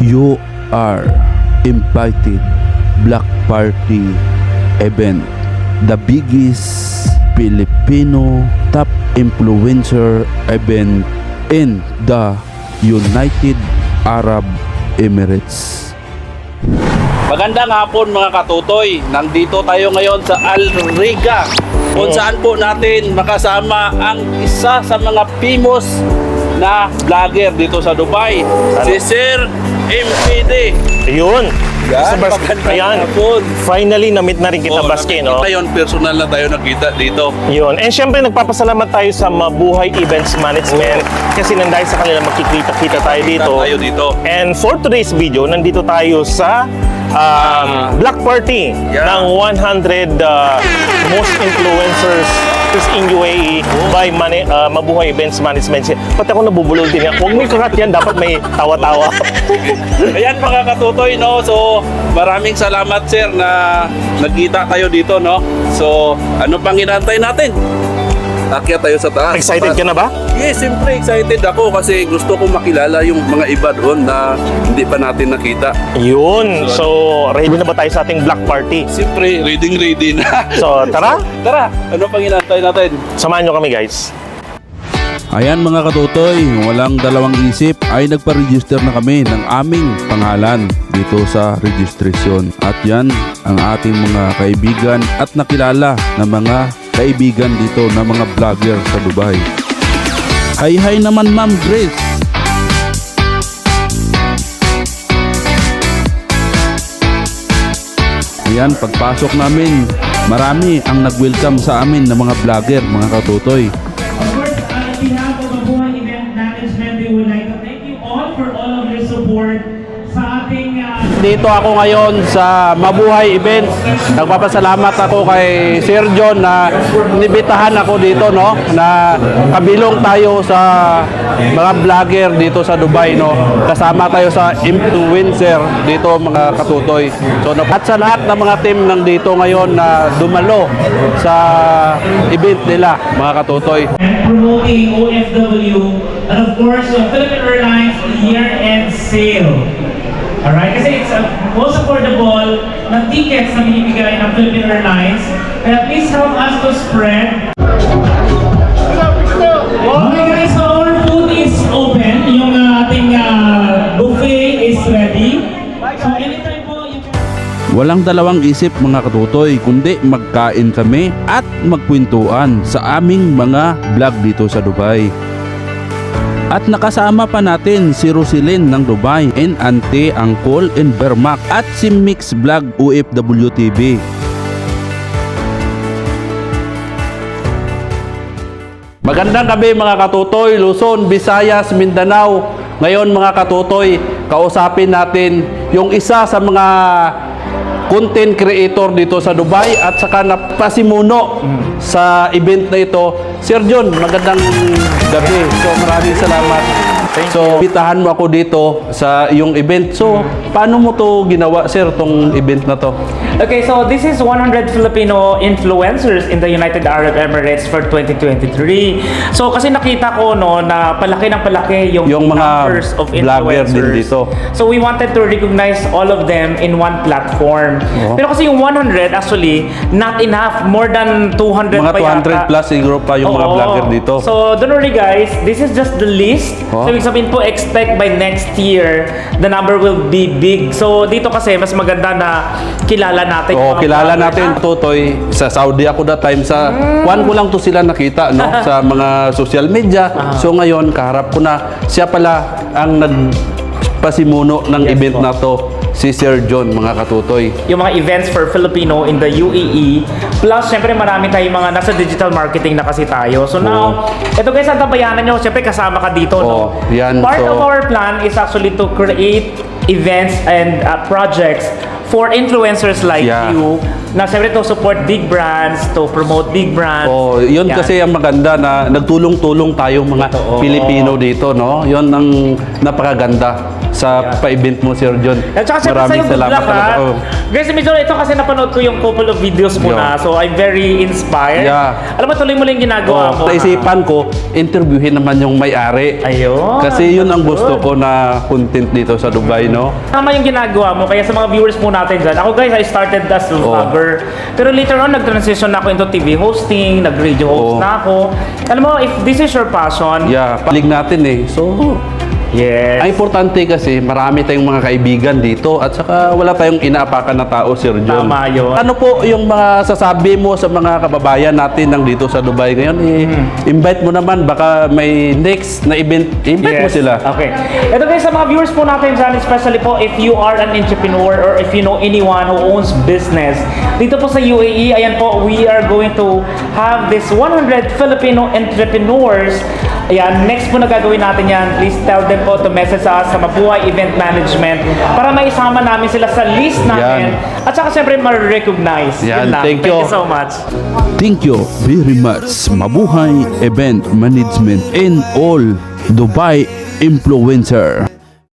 You are invited Black Party event. The biggest Filipino top influencer event in the United Arab Emirates. Magandang hapon mga katutoy. Nandito tayo ngayon sa Al Riga kung saan po natin makasama ang isa sa mga famous na vlogger dito sa Dubai, si Sir MPD. Yun. Sa Bas- magandang Ayan. hapon. Finally, na-meet na rin kita, Oh, Baske, no? yun, personal na tayo nakita dito. Yun. And syempre, nagpapasalamat tayo sa Mabuhay Events Management kasi nandahil sa kanila magkikita-kita tayo dito. Tayo dito. And for today's video, nandito tayo sa um, Black Party Yeah. ng 100 uh, most influencers is in UAE by Mani, uh, Mabuhay Events Management. Pati ako nabubulol din yan. Huwag may kakat yan, dapat may tawa-tawa. Ayan mga katutoy, no? So, maraming salamat sir na nagkita tayo dito, no? So, ano pang inantay natin? Akyat tayo sa taas. Excited ka na ba? Yes, siyempre excited ako kasi gusto ko makilala yung mga iba doon na hindi pa natin nakita. Yun. So, ready na ba tayo sa ating Black Party? Siyempre, reading ready na. So, tara. Tara, ano pang inantay natin? Samahan nyo kami, guys. Ayan mga katutoy, walang dalawang isip ay nagpa-register na kami ng aming pangalan dito sa registration. At yan ang ating mga kaibigan at nakilala na mga kaibigan dito na mga vlogger sa Dubai. Hi hi naman Ma'am Grace. Ayan, pagpasok namin, marami ang nag-welcome sa amin ng mga vlogger, mga katutoy. Dito ako ngayon sa Mabuhay Events. Nagpapasalamat ako kay Sir John na nibitahan ako dito no na kabilong tayo sa mga vlogger dito sa Dubai no. Kasama tayo sa influencer dito mga katutoy. So at sa lahat ng mga team nandito ngayon na dumalo sa event nila mga katutoy. promoting OFW and of course uh, Philippine Airlines year-end sale. Alright? Kasi it's uh, most affordable na tickets na binibigay ng Philippine Airlines. Kaya please help us to spread. Okay guys, so our food is open. Yung uh, ating uh, buffet is ready. So anytime po you can... Walang dalawang isip mga katutoy kundi magkain kami at magkwentuhan sa aming mga vlog dito sa Dubai. At nakasama pa natin si Rosilyn ng Dubai and Ante Angkol and Bermac at si Mix Vlog OFW TV. Magandang gabi mga katutoy, Luzon, Visayas, Mindanao. Ngayon mga katutoy, kausapin natin yung isa sa mga content creator dito sa Dubai at saka napasimuno sa event na ito. Sir John, magandang gabi. So maraming salamat. Thank so, bitahan mo ako dito sa iyong event. So, paano mo to ginawa, sir, tong event na to? Okay, so this is 100 Filipino influencers in the United Arab Emirates for 2023. So kasi nakita ko no na palaki ng palaki yung, Yung mga numbers of influencers. din dito. So we wanted to recognize all of them in one platform. Oo. Pero kasi yung 100 actually not enough, more than 200 Mga pa 200 yata. plus siguro pa yung mga Oo. vlogger dito. So, don't worry guys, this is just the list. Oh. So, ibig sabihin po, expect by next year, the number will be big. So, dito kasi, mas maganda na kilala natin. Oo, mga kilala natin Totoy sa Saudi ako that time sa kuan ko lang to sila nakita no sa mga social media. So ngayon kaharap ko na siya pala ang nagpasimuno ng Yes event po. na to si Sir John mga katutoy. yung mga events for Filipino in the UAE. Plus, syempre marami tayong mga nasa digital marketing na kasi tayo. So now, ito guys, ang tabayanan nyo, syempre kasama ka dito. Oo, no? yan. Part So- of our plan is actually to create events and uh, projects for influencers like Yeah. you na syempre to support big brands, to promote big brands. Oh, yun Yan. kasi ang maganda na nagtulong-tulong tayong mga Totoo. Pilipino dito, no? Yun ang napakaganda sa pa-event mo, Sir John. At saka siyempre Maraming sa'yo, good salamat luck ha. talaga. Oh. Guys, medyo ito kasi napanood ko yung couple of videos mo Yeah. na. So, I'm very inspired. Yeah. Alam mo, tuloy mo lang yung ginagawa mo. Oh, ha? naisipan ko, interviewin naman yung may-ari. Ayun. Kasi yun ang gusto ko na content dito sa Dubai, no? Tama yung ginagawa mo. Kaya sa mga viewers po natin dyan, ako guys, I started as a Oh. vlogger. Pero later on, nag-transition na ako into TV hosting, nag-radio host Oh. na ako. Alam mo, if this is your passion, Yeah, palig natin eh. So, yes. ang importante kasi marami tayong mga kaibigan dito at saka wala tayong inaapakan na tao, Sir John. Tama yun. Ano po yung mga sasabi mo sa mga kababayan natin nang dito sa Dubai ngayon? Eh, Invite mo naman, baka may next na event, invite mo Yes. sila. Okay. Ito guys, sa mga viewers po natin dyan, especially po if you are an entrepreneur or if you know anyone who owns business, dito po sa UAE, ayan po, we are going to have this 100 Filipino entrepreneurs. Ayan, next po na gagawin natin yan, please tell them po to message sa us sa Mabuhay Event Management para maisama namin sila sa list namin. At saka siyempre, ma-recognize. Yan, lang. thank you. Thank you so much. Thank you very much Mabuhay Event Management and all Dubai Influencer.